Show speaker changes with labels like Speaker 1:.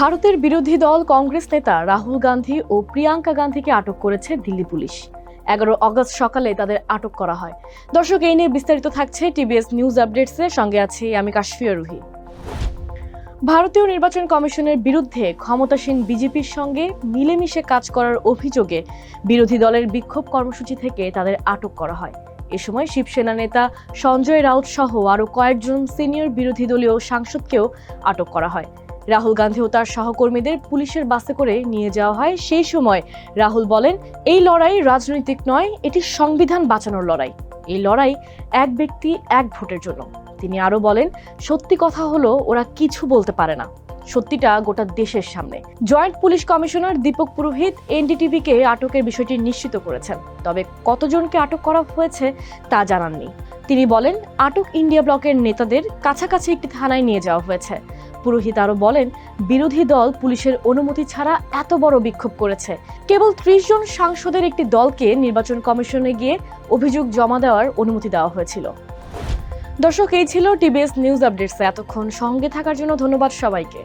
Speaker 1: ভারতের বিরোধী দল কংগ্রেস নেতা রাহুল গান্ধী ও প্রিয়াঙ্কা গান্ধীকে আটক করেছে দিল্লি পুলিশ। এগারো অগস্ট সকালে তাদের আটক করা হয়। দর্শক, এই নিয়ে বিস্তারিত থাকছে টিবিএস নিউজ আপডেটসের সঙ্গে আছি আমি কাশফিয়া রুহি। ভারতীয় নির্বাচন কমিশনের বিরুদ্ধে ক্ষমতাসীন বিজেপির সঙ্গে মিলেমিশে কাজ করার অভিযোগে বিরোধী দলের বিক্ষোভ কর্মসূচি থেকে তাদের আটক করা হয়। এ সময় শিবসেনা নেতা সঞ্জয় রাউত সহ আরও কয়েকজন সিনিয়র বিরোধী দলীয় সাংসদকেও আটক করা হয়। রাহুল গান্ধী ও তার সহকর্মীদের পুলিশের বাসে করে নিয়ে যাওয়া হয়। সেই সময় রাহুল বলেন, এই লড়াই রাজনৈতিক নয়, এটি সংবিধান বাঁচানোর লড়াই। এই লড়াই এক ব্যক্তি এক ভোটের জন্য। তিনি আরও বলেন, সত্যি কথা হলো, ওরা কিছু বলতে পারে না। সত্যিটা গোটা দেশের সামনে। জয়েন্ট পুলিশ কমিশনার দীপক পুরোহিত এনডিটিভিকে আটকের বিষয়টি নিশ্চিত করেছেন। তবে কতজনকে আটক করা হয়েছে তা জানাননি। তিনি বলেন, আটক ইন্ডিয়া ব্লকের নেতাদের কাছাকাছি একটি থানায় নিয়ে যাওয়া হয়েছে। পুরোহিত আরও বলেন, বিরোধী দল পুলিশের অনুমতি ছাড়া এত বড় বিক্ষোভ করেছে। কেবল ত্রিশ জন সাংসদের একটি দলকে নির্বাচন কমিশনে গিয়ে অভিযোগ জমা দেওয়ার অনুমতি দেওয়া হয়েছিল। দর্শক, এই ছিল টিবিএস নিউজ আপডেটস। এতক্ষণ সঙ্গে থাকার জন্য ধন্যবাদ সবাইকে।